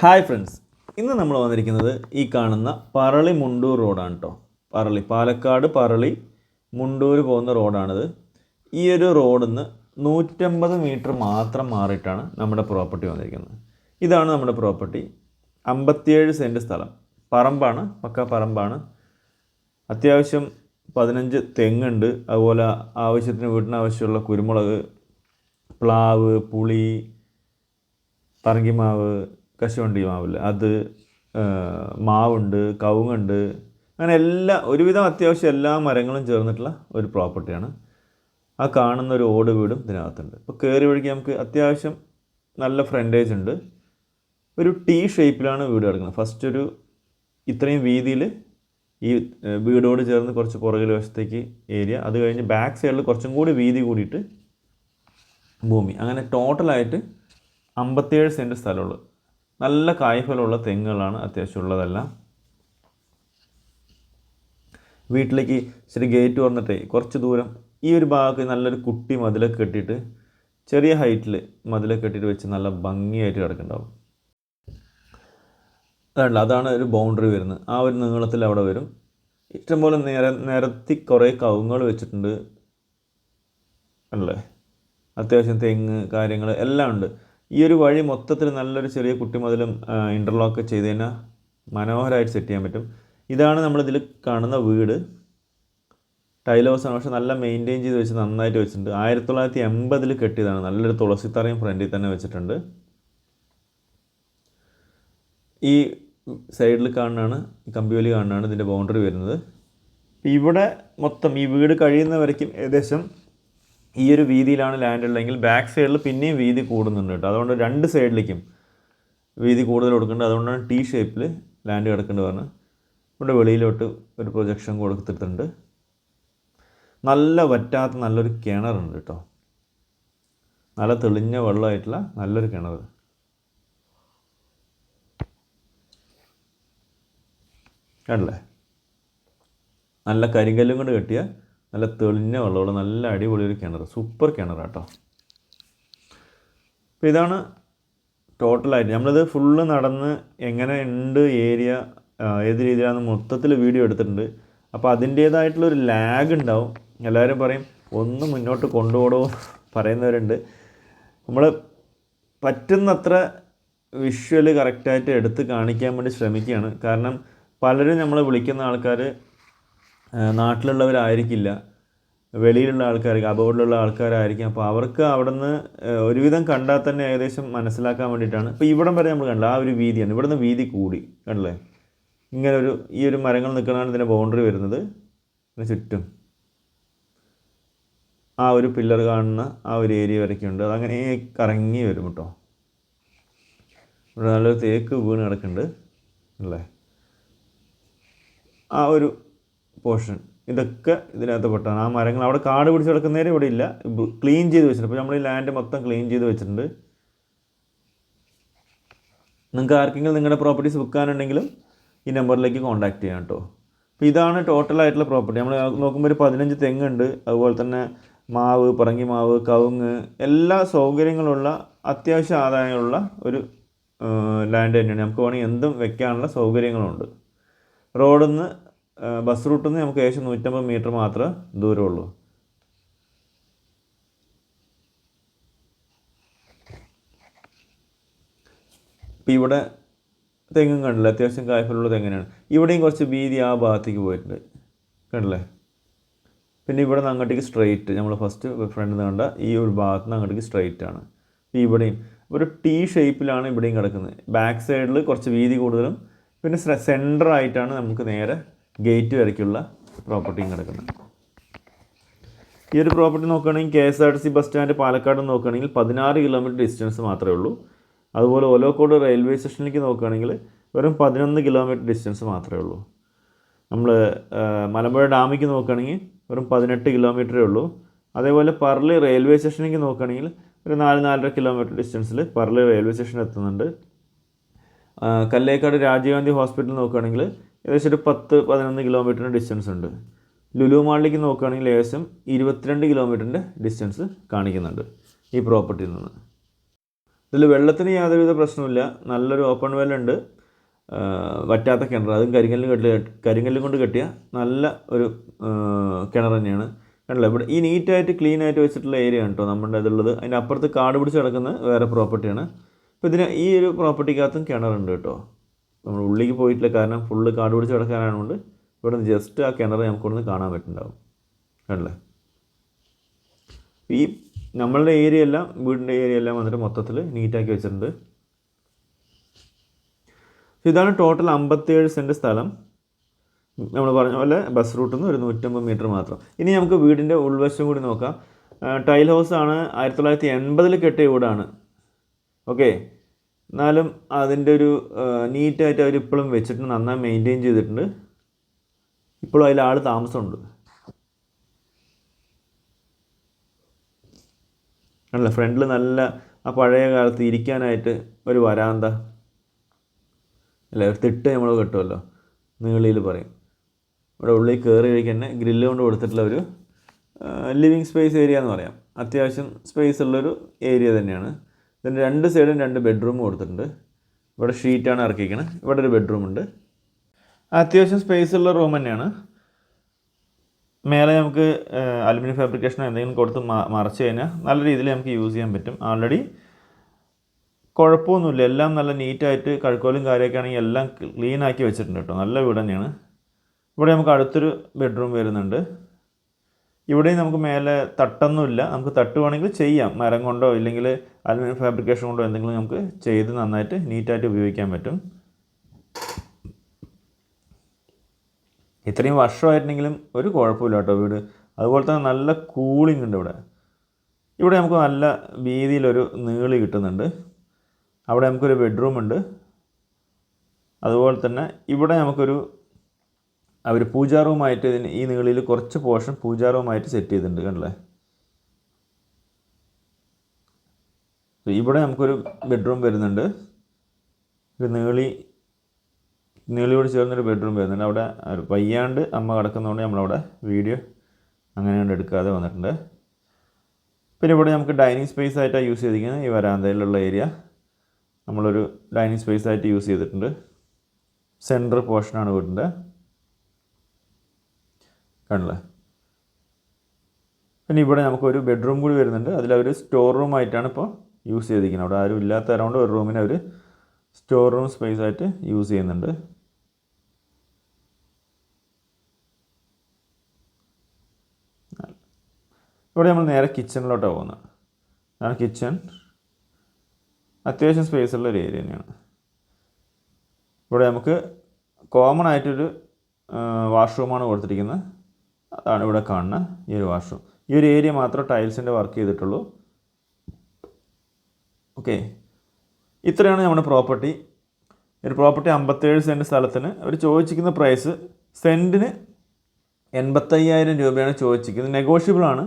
Hi friends. ഇന്ന് നമ്മൾ വന്നിരിക്കുന്നത് ഈ കാണുന്ന പറളി മുണ്ടൂർ റോഡാണ് കേട്ടോ പറളി പാലക്കാട് പറളി മുണ്ടൂർ പോകുന്ന റോഡാണിത്. ഈ ഒരു റോഡിൽ നിന്ന് നൂറ്റമ്പത് മീറ്റർ മാത്രം മാറിയിട്ടാണ് നമ്മുടെ പ്രോപ്പർട്ടി വന്നിരിക്കുന്നത്. ഇതാണ് നമ്മുടെ പ്രോപ്പർട്ടി. അമ്പത്തിയേഴ് സെന്റ് സ്ഥലം. പറമ്പാണ് പക്ക പറമ്പാണ്. അത്യാവശ്യം പതിനഞ്ച് തെങ്ങുണ്ട്. അതുപോലെ ആവശ്യത്തിന് വീട്ടിനാവശ്യമുള്ള കുരുമുളക് പ്ലാവ് പുളി പറങ്കിമാവ് കശുവണ്ടി മാവില്ല അത് മാവുണ്ട് കവുങ്ങുണ്ട് അങ്ങനെ എല്ലാ ഒരുവിധം അത്യാവശ്യം എല്ലാ മരങ്ങളും ചേർന്നിട്ടുള്ള ഒരു പ്രോപ്പർട്ടിയാണ്. ആ കാണുന്ന ഒരു ഓട് വീടും ഇതിനകത്തുണ്ട്. ഇപ്പോൾ കയറി വഴിക്ക് നമുക്ക് അത്യാവശ്യം നല്ല ഫ്രണ്ടേജ് ഉണ്ട്. ഒരു ടീ ഷേപ്പിലാണ് വീട് കിടക്കുന്നത്. ഫസ്റ്റ് ഒരു ഇത്രയും വീതിയിൽ ഈ വീടോട് ചേർന്ന് കുറച്ച് പുറകിൽ വശത്തേക്ക് ഏരിയ. അത് കഴിഞ്ഞ് ബാക്ക് സൈഡിൽ കുറച്ചും കൂടി വീതി കൂടിയിട്ട് ഭൂമി. അങ്ങനെ ടോട്ടലായിട്ട് അമ്പത്തേഴ് സെന്റ് സ്ഥലമുള്ളൂ. നല്ല കായ്ഫലമുള്ള തെങ്ങുകളാണ് അത്യാവശ്യം ഉള്ളതെല്ലാം. വീട്ടിലേക്ക് ഇച്ചിരി ഗേറ്റ് തുറന്നിട്ടേ കുറച്ച് ദൂരം ഈ ഒരു ഭാഗത്ത് നല്ലൊരു കുട്ടി മതിലൊക്കെ കെട്ടിയിട്ട് ചെറിയ ഹൈറ്റിൽ മതിലൊക്കെ കെട്ടിയിട്ട് വെച്ച് നല്ല ഭംഗിയായിട്ട് കിടക്കുന്നുണ്ടാവും. അതല്ല അതാണ് ഒരു ബൗണ്ടറി വരുന്നത്. ആ ഒരു നീളത്തിൽ അവിടെ വരും. ഇഷ്ടംപോലെ നേര നിരത്തി കുറേ കവുങ്ങൾ വെച്ചിട്ടുണ്ട്. അല്ലേ അത്യാവശ്യം തെങ്ങ് കാര്യങ്ങൾ എല്ലാം ഉണ്ട്. ഈ ഒരു വഴി മൊത്തത്തിൽ നല്ലൊരു ചെറിയ കുട്ടി മുതലും ഇന്റർലോക്ക് ചെയ്ത് കഴിഞ്ഞാൽ മനോഹരമായിട്ട് സെറ്റ് ചെയ്യാൻ പറ്റും. ഇതാണ് നമ്മളിതിൽ കാണുന്ന വീട്. ടൈൽ ഹൗസാണ് പക്ഷെ നല്ല മെയിന്റെയിൻ ചെയ്ത് വെച്ച് നന്നായിട്ട് വെച്ചിട്ടുണ്ട്. ആയിരത്തി തൊള്ളായിരത്തി എൺപതിൽ കെട്ടിയതാണ്. നല്ലൊരു തുളസിത്തറയും ഫ്രണ്ടിൽ തന്നെ വെച്ചിട്ടുണ്ട്. ഈ സൈഡിൽ കാണുന്നതാണ് കമ്പിവലി കാണുന്നതാണ് ഇതിന്റെ ബൗണ്ടറി വരുന്നത്. ഇവിടെ മൊത്തം ഈ വീട് കഴിയുന്ന വരയ്ക്കും ഏകദേശം ഈ ഒരു വീതിയിലാണ് ലാൻഡ് ഉള്ളതെങ്കിൽ ബാക്ക് സൈഡിൽ പിന്നെയും വീതി കൂടുന്നുണ്ട് കേട്ടോ. അതുകൊണ്ട് രണ്ട് സൈഡിലേക്കും വീതി കൂടുതൽ കൊടുക്കുന്നുണ്ട്. അതുകൊണ്ടാണ് ടി ഷേപ്പിൽ ലാൻഡ് കിടക്കേണ്ടത് പറഞ്ഞത് ഇവിടെ വെളിയിലോട്ട് ഒരു പ്രൊജക്ഷൻ കൊടുത്തിട്ടുണ്ട്. നല്ല വറ്റാത്ത നല്ലൊരു കിണറുണ്ട് കേട്ടോ. നല്ല തെളിഞ്ഞ വെള്ളമായിട്ടുള്ള നല്ലൊരു കിണർ. കണ്ടല്ലേ? നല്ല കരിങ്കല്ലും കൊണ്ട് കെട്ടിയ നല്ല തെളിഞ്ഞ വെള്ളമുള്ള നല്ല അടിപൊളി ഒരു കിണർ സൂപ്പർ കിണറാട്ടോ അപ്പോൾ ഇതാണ് ടോട്ടലായിട്ട് നമ്മളിത് ഫുള്ള് നടന്ന് എങ്ങനെ ഉണ്ട് ഏരിയ ഏത് രീതിയിലാണ് മൊത്തത്തിൽ വീഡിയോ എടുത്തിട്ടുണ്ട്. അപ്പോൾ അതിന്റേതായിട്ടുള്ളൊരു ലാഗ് ഉണ്ടാവും എല്ലാവരും പറയും ഒന്ന് മുന്നോട്ട് കൊണ്ടുപോകണോ പറയുന്നവരുണ്ട്. നമ്മൾ പറ്റുന്നത്ര വിഷ്വൽ കറക്റ്റായിട്ട് എടുത്ത് കാണിക്കാൻ വേണ്ടി ശ്രമിക്കുകയാണ്. കാരണം പലരും നമ്മളെ വിളിക്കുന്ന ആൾക്കാർ നാട്ടിലുള്ളവരായിരിക്കില്ല. വെളിയിലുള്ള ആൾക്കാർക്ക് അബോർഡിലുള്ള ആൾക്കാരായിരിക്കും. അപ്പോൾ അവർക്ക് അവിടെ നിന്ന് ഒരുവിധം കണ്ടാൽ തന്നെ ഏകദേശം മനസ്സിലാക്കാൻ വേണ്ടിയിട്ടാണ്. ഇപ്പോൾ ഇവിടം വരെ നമ്മൾ കണ്ടു ആ ഒരു വീതിയാണ്. ഇവിടുന്ന് വീതി കൂടി കണ്ടല്ലേ? ഇങ്ങനെ ഒരു ഈ ഒരു മരങ്ങൾ നിൽക്കുന്നതാണ് ഇതിന്റെ ബൗണ്ടറി വരുന്നത്. ഇതിന് ചുറ്റും. ആ ഒരു പില്ലർ കാണുന്ന ആ ഒരു ഏരിയ വരയ്ക്കുണ്ട് അതങ്ങനെ കറങ്ങി വരും കേട്ടോ. ഇവിടെ നല്ലൊരു തേക്ക് വീണ് കിടക്കുന്നുണ്ട് അല്ലേ ആ ഒരു പോർഷൻ. ഇതൊക്കെ ഇതിനകത്ത് പെട്ടാണ്. ആ മരങ്ങൾ അവിടെ കാട് പിടിച്ച് കിടക്കുന്നേരം ഇവിടെ ഇല്ല. ക്ലീൻ ചെയ്ത് വെച്ചിട്ടുണ്ട്. അപ്പോൾ നമ്മൾ ഈ ലാൻഡ് മൊത്തം ക്ലീൻ ചെയ്ത് വെച്ചിട്ടുണ്ട്. നിങ്ങൾക്ക് ആർക്കെങ്കിലും നിങ്ങളുടെ പ്രോപ്പർട്ടീസ് വിൽക്കാനുണ്ടെങ്കിലും ഈ നമ്പറിലേക്ക് കോൺടാക്ട് ചെയ്യാം കേട്ടോ. അപ്പോൾ ഇതാണ് ടോട്ടൽ ആയിട്ടുള്ള പ്രോപ്പർട്ടി. നമ്മൾ നോക്കുമ്പോൾ ഒരു പതിനഞ്ച് തെങ്ങുണ്ട്. അതുപോലെ തന്നെ മാവ് പറങ്ങി മാവ് കവുങ്ങ് എല്ലാ സൗകര്യങ്ങളുള്ള അത്യാവശ്യം ആദായമുള്ള ഒരു ലാൻഡ് തന്നെയാണ്. നമുക്ക് വേണമെങ്കിൽ എന്തും വെക്കാനുള്ള സൗകര്യങ്ങളുണ്ട്. റോഡിൽ നിന്ന് ബസ് റൂട്ടിൽ നിന്ന് നമുക്ക് ഏകദേശം നൂറ്റമ്പത് മീറ്റർ മാത്രമേ ദൂരമുള്ളൂ. ഇപ്പം ഇവിടെ തെങ്ങും കണ്ടില്ല? അത്യാവശ്യം കായ്ഫലുള്ള തെങ്ങിനാണ്. ഇവിടെയും കുറച്ച് വീതി ആ ഭാഗത്തേക്ക് പോയിട്ടുണ്ട്. കണ്ടില്ലേ? പിന്നെ ഇവിടെ നിന്ന് അങ്ങോട്ടേക്ക് സ്ട്രെയിറ്റ് നമ്മൾ ഫസ്റ്റ് ഫ്രണ്ടിൽ നിന്ന് കണ്ട ഈ ഒരു ഭാഗത്ത് നിന്ന് അങ്ങോട്ടേക്ക് സ്ട്രെയിറ്റ് ആണ്. ഇവിടെയും ഒരു ടി ഷേപ്പിലാണ് ഇവിടെയും കിടക്കുന്നത്. ബാക്ക് സൈഡിൽ കുറച്ച് വീതി കൂടുതലും പിന്നെ സെന്ററായിട്ടാണ് നമുക്ക് നേരെ ഗേറ്റ് വരയ്ക്കുള്ള പ്രോപ്പർട്ടിയും കിടക്കുന്നത് ഈ ഒരു പ്രോപ്പർട്ടി നോക്കുകയാണെങ്കിൽ K S R T C bus stand Palakkad നോക്കുകയാണെങ്കിൽ പതിനാറ് കിലോമീറ്റർ ഡിസ്റ്റൻസ് മാത്രമേ ഉള്ളൂ. അതുപോലെ ഒലോക്കോട് റെയിൽവേ സ്റ്റേഷനിലേക്ക് നോക്കുകയാണെങ്കിൽ വെറും പതിനൊന്ന് കിലോമീറ്റർ ഡിസ്റ്റൻസ് മാത്രമേ ഉള്ളൂ. നമ്മൾ മലമ്പുഴ ഡാമിലേക്ക് നോക്കുകയാണെങ്കിൽ വെറും പതിനെട്ട് കിലോമീറ്ററേ ഉള്ളൂ. അതേപോലെ പറളി റെയിൽവേ സ്റ്റേഷനിലേക്ക് നോക്കുകയാണെങ്കിൽ ഒരു നാല് നാലര കിലോമീറ്റർ ഡിസ്റ്റൻസിൽ പറളി റെയിൽവേ സ്റ്റേഷൻ എത്തുന്നുണ്ട്. കല്ലേക്കാട് രാജീവ് ഗാന്ധി ഹോസ്പിറ്റൽ നോക്കുകയാണെങ്കിൽ ഏകദേശം ഒരു പത്ത് പതിനൊന്ന് കിലോമീറ്ററിന്റെ ഡിസ്റ്റൻസ് ഉണ്ട്. ലുലു മാളിലേക്ക് നോക്കുകയാണെങ്കിൽ ഏകദേശം ഇരുപത്തിരണ്ട് കിലോമീറ്ററിന്റെ ഡിസ്റ്റൻസ് കാണിക്കുന്നുണ്ട് ഈ പ്രോപ്പർട്ടിയിൽ നിന്ന്. ഇതിൽ വെള്ളത്തിന് യാതൊരുവിധ പ്രശ്നമില്ല നല്ലൊരു ഓപ്പൺ വെൽ ഉണ്ട്. വറ്റാത്ത കിണർ അതും കരിങ്കല്ലും കെട്ടി കരിങ്കല്ലും കൊണ്ട് കെട്ടിയ നല്ല ഒരു കിണർ തന്നെയാണ്. കണ്ടില്ല? ഇവിടെ ഈ നീറ്റായിട്ട് ക്ലീൻ ആയിട്ട് വെച്ചിട്ടുള്ള ഏരിയ ആണ് കേട്ടോ നമ്മുടെ ഇതുള്ളത്. അതിന്റെ അപ്പുറത്ത് കാട് പിടിച്ച് കിടക്കുന്ന വേറെ പ്രോപ്പർട്ടിയാണ് അപ്പോൾ ഇതിന് ഈ ഒരു പ്രോപ്പർട്ടിക്കകത്തും കിണറുണ്ട് കേട്ടോ. നമ്മൾ ഉള്ളിലേക്ക് പോയിട്ടില്ല കാരണം ഫുള്ള് കാട് പിടിച്ച് കിടക്കാനായതുകൊണ്ട് ഇവിടെ നിന്ന് ജസ്റ്റ് ആ കിണർ നമുക്കൊന്ന് കാണാൻ പറ്റുന്നുണ്ടാവും. കണ്ടല്ലേ? ഈ നമ്മളുടെ ഏരിയ എല്ലാം വീടിന്റെ ഏരിയ എല്ലാം വന്നിട്ട് മൊത്തത്തിൽ നീറ്റാക്കി വെച്ചിട്ടുണ്ട്. ഇതാണ് ടോട്ടൽ അമ്പത്തേഴ് സെന്റ് സ്ഥലം. നമ്മൾ പറഞ്ഞ പോലെ ബസ് റൂട്ടിൽ നിന്ന് ഒരു നൂറ്റമ്പത് മീറ്റർ മാത്രം. ഇനി നമുക്ക് വീടിന്റെ ഉൾവശം കൂടി നോക്കാം. ടൈൽ ഹൗസ് ആണ് ആയിരത്തി തൊള്ളായിരത്തി എൺപതിൽ കെട്ടിയ വീടാണ്. ഓക്കെ. എന്നാലും അതിന്റെ ഒരു നീറ്റായിട്ട് അവർ ഇപ്പോഴും വെച്ചിട്ടുണ്ട് നന്നായി മെയിന്റെയിൻ ചെയ്തിട്ടുണ്ട്. ഇപ്പോഴും അതിൽ താമസമുണ്ട്. അല്ല ഫ്രണ്ടിൽ നല്ല ആ പഴയ കാലത്ത് ഇരിക്കാനായിട്ട് ഒരു വരാന്ത. അല്ല? ഒരു തിട്ട് നമ്മൾ കിട്ടുമല്ലോ നീളിയിൽ പറയും. ഇവിടെ ഉള്ളിൽ കയറി കഴിക്കാൻ തന്നെ ഗ്രില്ല് കൊണ്ട് കൊടുത്തിട്ടുള്ള ഒരു ലിവിങ് സ്പേസ് ഏരിയ എന്ന് പറയാം. അത്യാവശ്യം സ്പേസ് ഉള്ളൊരു ഏരിയ തന്നെയാണ്. ഇതിന്റെ രണ്ട് സൈഡും രണ്ട് ബെഡ്റൂം കൊടുത്തിട്ടുണ്ട്. ഇവിടെ ഷീറ്റാണ് ഇറക്കിയിരിക്കുന്നത് ഇവിടെ ഒരു ബെഡ്റൂം ഉണ്ട് അത്യാവശ്യം സ്പേസ് ഉള്ള റൂം തന്നെയാണ്. മേലെ നമുക്ക് അലുമിനിയം ഫാബ്രിക്കേഷൻ എന്തെങ്കിലും കൊടുത്ത് മറച്ച് കഴിഞ്ഞാൽ നല്ല രീതിയിൽ നമുക്ക് യൂസ് ചെയ്യാൻ പറ്റും. ഓൾറെഡി കുഴപ്പമൊന്നുമില്ല. എല്ലാം നല്ല നീറ്റായിട്ട് കഴുക്കോലും കാര്യമൊക്കെ ആണെങ്കിൽ എല്ലാം ക്ലീൻ ആക്കി വെച്ചിട്ടുണ്ട് കേട്ടോ. നല്ല വീട് തന്നെയാണ്. ഇവിടെ നമുക്ക് അടുത്തൊരു ബെഡ്റൂം വരുന്നുണ്ട്. ഇവിടെയും നമുക്ക് മേലെ തട്ടൊന്നുമില്ല. നമുക്ക് തട്ടുവാണെങ്കിൽ ചെയ്യാം. മരം കൊണ്ടോ ഇല്ലെങ്കിൽ അലുമിനിയം ഫാബ്രിക്കേഷൻ കൊണ്ടോ എന്തെങ്കിലും നമുക്ക് ചെയ്ത് നന്നായിട്ട് നീറ്റായിട്ട് ഉപയോഗിക്കാൻ പറ്റും. ഇത്രയും വർഷമായിട്ടുണ്ടെങ്കിലും ഒരു കുഴപ്പമില്ല കേട്ടോ വീട്. അതുപോലെ തന്നെ നല്ല കൂളിംഗ് ഉണ്ട് ഇവിടെ. ഇവിടെ നമുക്ക് നല്ല വീതിയിലൊരു നീളി കിട്ടുന്നുണ്ട്. അവിടെ നമുക്കൊരു ബെഡ്റൂം ഉണ്ട് അതുപോലെ തന്നെ ഇവിടെ നമുക്കൊരു അവർ പൂജാ ഇതിന് ഈ നീളിൽ കുറച്ച് പോർഷൻ പൂജാ റൂമായിട്ട് സെറ്റ് ചെയ്തിട്ടുണ്ട് കണ്ടല്ലേ? ഇവിടെ നമുക്കൊരു ബെഡ്റൂം വരുന്നുണ്ട്. നീളി നീളിയോട് ചേർന്നൊരു ബെഡ്റൂം വരുന്നുണ്ട്. അവിടെ വയ്യാണ്ട് അമ്മ കിടക്കുന്നതുകൊണ്ട് നമ്മളവിടെ വീഡിയോ അങ്ങനെ കൊണ്ട് എടുക്കാതെ വന്നിട്ടുണ്ട്. പിന്നെ ഇവിടെ നമുക്ക് ഡൈനിങ് സ്പേസ് ആയിട്ടാണ് യൂസ് ചെയ്തിരിക്കുന്നത്. ഈ വരാന്തയിലുള്ള ഏരിയ നമ്മളൊരു ഡൈനിങ് സ്പേസ് ആയിട്ട് യൂസ് ചെയ്തിട്ടുണ്ട്. സെൻട്രൽ പോർഷനാണ് വീടിന്റെ കണ്ടില്ലേ പിന്നെ ഇവിടെ നമുക്കൊരു ബെഡ്റൂം കൂടി വരുന്നുണ്ട്. അതിലവർ സ്റ്റോർ റൂം ആയിട്ടാണ് ഇപ്പോൾ യൂസ് ചെയ്തിരിക്കുന്നത്. അവിടെ ആരും ഇല്ലാത്ത അറൗണ്ട് ഒരു റൂമിനെ അവർ സ്റ്റോർ റൂം സ്പേസ് ആയിട്ട് യൂസ് ചെയ്യുന്നുണ്ട്. ഇവിടെ നമ്മൾ നേരെ കിച്ചണിലോട്ടാണ് പോകുന്നത്. അതാണ് കിച്ചൺ അത്യാവശ്യം സ്പേസ് ഉള്ള ഒരു ഏരിയ തന്നെയാണ്. ഇവിടെ നമുക്ക് കോമൺ ആയിട്ടൊരു വാഷ്റൂമാണ് കൊടുത്തിരിക്കുന്നത്. അതാണ് ഇവിടെ കാണുന്ന ഈ ഒരു വാഷ്റൂം ഈ ഒരു ഏരിയ മാത്രം ടൈൽസിന്റെ വർക്ക് ചെയ്തിട്ടുള്ളൂ. ഓക്കെ ഇത്രയാണ് നമ്മുടെ പ്രോപ്പർട്ടി ഒരു പ്രോപ്പർട്ടി അമ്പത്തേഴ് സെന്റ് സ്ഥലത്തിന് അവർ ചോദിച്ചിരിക്കുന്ന പ്രൈസ് സെന്റിന് എൺപത്തയ്യായിരം രൂപയാണ് ചോദിച്ചിരിക്കുന്നത്. നെഗോഷ്യബിൾ ആണ്.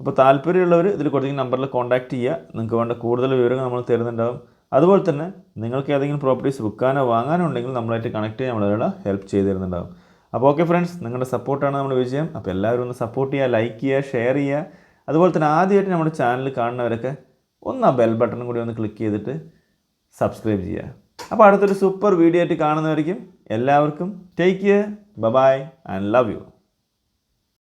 അപ്പോൾ താല്പര്യമുള്ളവർ ഇതിൽ കൊടുത്തിരിക്കുന്ന നമ്പറിൽ കോൺടാക്റ്റ് ചെയ്യുക. നിങ്ങൾക്ക് വേണ്ട കൂടുതൽ വിവരങ്ങൾ നമ്മൾ തരുന്നുണ്ടാകും അതുപോലെ തന്നെ നിങ്ങൾക്ക് ഏതെങ്കിലും പ്രോപ്പർട്ടീസ് വിൽക്കാനോ വാങ്ങാനോ ഉണ്ടെങ്കിൽ നമ്മളായിട്ട് കണക്ട് ചെയ്യാൻ നമ്മളെ ഹെൽപ്പ് ചെയ്ത് തരുന്നുണ്ടാവും. അപ്പോൾ ഓക്കെ ഫ്രണ്ട്സ് നിങ്ങളുടെ സപ്പോർട്ടാണ് നമ്മുടെ വിജയം. അപ്പോൾ എല്ലാവരും ഒന്ന് സപ്പോർട്ട് ചെയ്യുക ലൈക്ക് ചെയ്യുക ഷെയർ ചെയ്യുക. അതുപോലെ തന്നെ ആദ്യമായിട്ട് നമ്മുടെ ചാനൽ കാണുന്നവരൊക്കെ ഒന്ന് ആ ബെൽ ബട്ടൺ കൂടി ഒന്ന് ക്ലിക്ക് ചെയ്തിട്ട് സബ്സ്ക്രൈബ് ചെയ്യുക. അപ്പോൾ അടുത്തൊരു സൂപ്പർ വീഡിയോ ആയിട്ട് കാണുന്നവർക്കും എല്ലാവർക്കും take care bye and love you